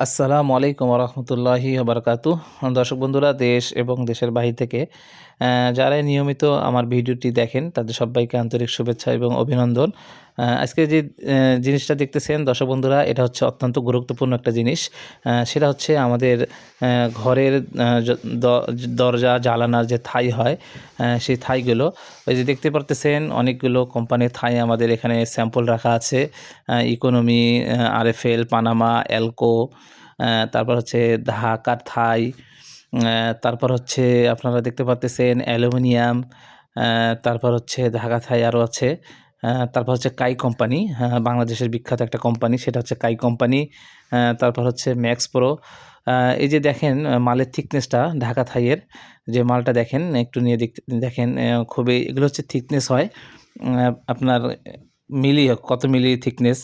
আসসালামু আলাইকুম রহমতুল্লাহি বারকাতু দর্শক বন্ধুরা দেশ এবং দেশের বাহির থেকে যারাই নিয়মিত আমার ভিডিওটি দেখেন তাদের সবাইকে আন্তরিক শুভেচ্ছা এবং অভিনন্দন। আজকে যে জিনিসটা দেখতেছেন দর্শক বন্ধুরা এটা হচ্ছে অত্যন্ত গুরুত্বপূর্ণ একটা জিনিস। সেটা হচ্ছে আমাদের ঘরের দরজা জ্বালানার যে থাই হয় সেই থাইগুলো ওই যে দেখতে পারতেছেন অনেকগুলো কোম্পানির থাই আমাদের এখানে স্যাম্পল রাখা আছে ইকোনমি আরএফএল পানামা আহ, তারপর হচ্ছে ঢাকার থাই তারপর হচ্ছে আপনারা দেখতে পাচ্তেছেন অ্যালুমিনিয়াম তারপর হচ্ছে ঢাকা থাই আরও আছে। তারপর হচ্ছে কাই কোম্পানি আহ, বাংলাদেশের বিখ্যাত একটা কোম্পানি সেটা হচ্ছে কাই কোম্পানি তারপর হচ্ছে ম্যাক্স প্রো। এই যে দেখেন মালের থিকনেসটা ঢাকা থাইয়ের যে মালটা দেখেন একটু নিয়ে দেখতে দেখেন খুবই এগুলো হচ্ছে থিকনেস হয়। আপনার মিলি, কত মিলি থিকনেস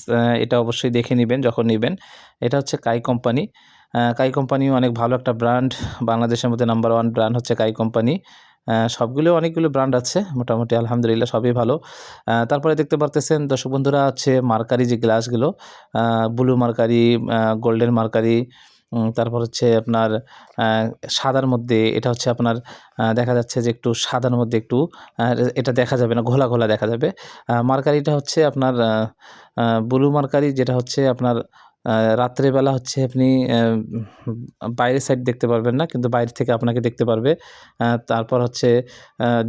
এটা অবশ্যই দেখে নেবেন যখন নেবেন। এটা হচ্ছে কাই কোম্পানি কাই কোম্পানি অনেক ভালো একটা ব্র্যান্ড বাংলাদেশের মধ্যে নাম্বার ওয়ান ব্র্যান্ড হচ্ছে কাই কোম্পানি সবগুলো অনেকগুলো ব্র্যান্ড আছে। মোটামুটি আলহামদুলিল্লাহ সবই ভালো। তারপরে দেখতে পারতেছেন, দর্শক বন্ধুরা, হচ্ছে মার্কারি যে গ্লাসগুলো ব্লু মার্কারি গোল্ডেন মার্কারি তারপর হচ্ছে আপনার সাদার মধ্যে এটা হচ্ছে আপনার দেখা যাচ্ছে যে একটু সাদার মধ্যে একটু এটা দেখা যাবে না, ঘোলা ঘোলা দেখা যাবে। মার্কারিটা হচ্ছে আপনার ব্লু মার্কারি যেটা হচ্ছে আপনার রাত্রেবেলা হচ্ছে আপনি বাইরের সাইড দেখতে পারবেন না, কিন্তু বাইরে থেকে আপনাকে দেখতে পারবে। তারপর হচ্ছে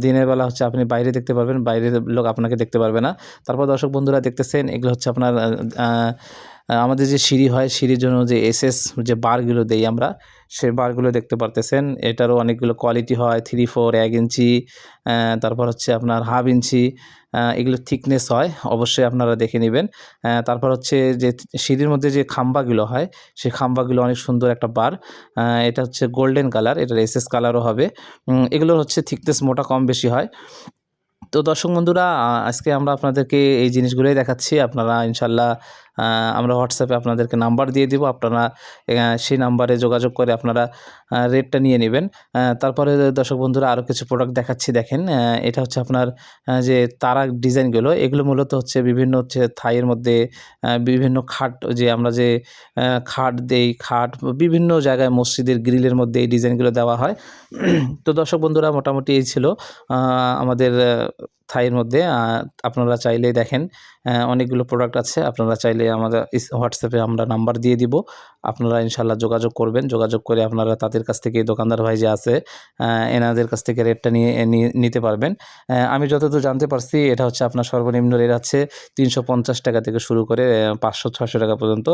দিনের বেলা হচ্ছে আপনি বাইরে দেখতে পারবেন, বাইরের লোক আপনাকে দেখতে পারবে না। তারপর দর্শক বন্ধুরা দেখতেছেন, এগুলো হচ্ছে আপনার আমাদের যে সিঁড়ি হয় সিঁড়ির জন্য যে এসএস যে বারগুলো দেই আমরা সে বারগুলো দেখতে পারতেছেন। এটারও অনেকগুলো কোয়ালিটি হয় থ্রি ফোর এক ইঞ্চি তারপর হচ্ছে আপনার হাফ ইঞ্চি এগুলো থিকনেস হয় অবশ্যই আপনারা দেখে নেবেন। তারপর হচ্ছে যে সিঁড়ির মধ্যে যে খাম্বাগুলো হয় সেই খাম্বাগুলো অনেক সুন্দর একটা বার। এটা হচ্ছে গোল্ডেন কালার এটার এসএস কালারও হবে। উম, এগুলো হচ্ছে থিকনেস মোটা কম বেশি হয়। তো দর্শক বন্ধুরা আজকে আমরা আপনাদেরকে এই জিনিসগুলোই দেখাচ্ছি। আপনারা ইনশাল্লাহ আমরা হোয়াটসঅ্যাপে আপনাদেরকে নাম্বার দিয়ে দিব। আপনারা সেই নাম্বারে যোগাযোগ করে আপনারা রেটটা নিয়ে নেবেন। তারপরে দর্শক বন্ধুরা আরও কিছু প্রোডাক্ট দেখাচ্ছি, দেখেন। এটা হচ্ছে আপনার যে তারা ডিজাইনগুলো এগুলো মূলত হচ্ছে বিভিন্ন হচ্ছে থাইয়ের মধ্যে বিভিন্ন খাট, যে আমরা যে খাট দেই, খাট, বিভিন্ন জায়গায় মসজিদের গ্রিলের মধ্যে এই ডিজাইনগুলো দেওয়া হয়। তো দর্শক বন্ধুরা, মোটামুটি এই ছিল। আমাদের থাইয়ের মধ্যে আপনারা চাইলে দেখেন অনেকগুলো প্রোডাক্ট আছে, আপনারা চাইলে আমাদের হোয়াটসঅ্যাপে আমরা নাম্বার দিয়ে দিব, আপনারা ইনশাল্লাহ যোগাযোগ করবেন, যোগাযোগ করে আপনারা তাদের কাছ থেকে, দোকানদার ভাই যে আছে এনাদের কাছ থেকে রেটটা নিয়ে নিতে পারবেন। আমি যতদূর জানতে পারছি, এটা হচ্ছে আপনার সর্বনিম্ন রেট আছে তিনশো পঞ্চাশ টাকা থেকে শুরু করে পাঁচশো ছশো টাকা পর্যন্ত।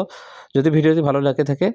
যদি ভিডিওটি ভালো লাগে থাকে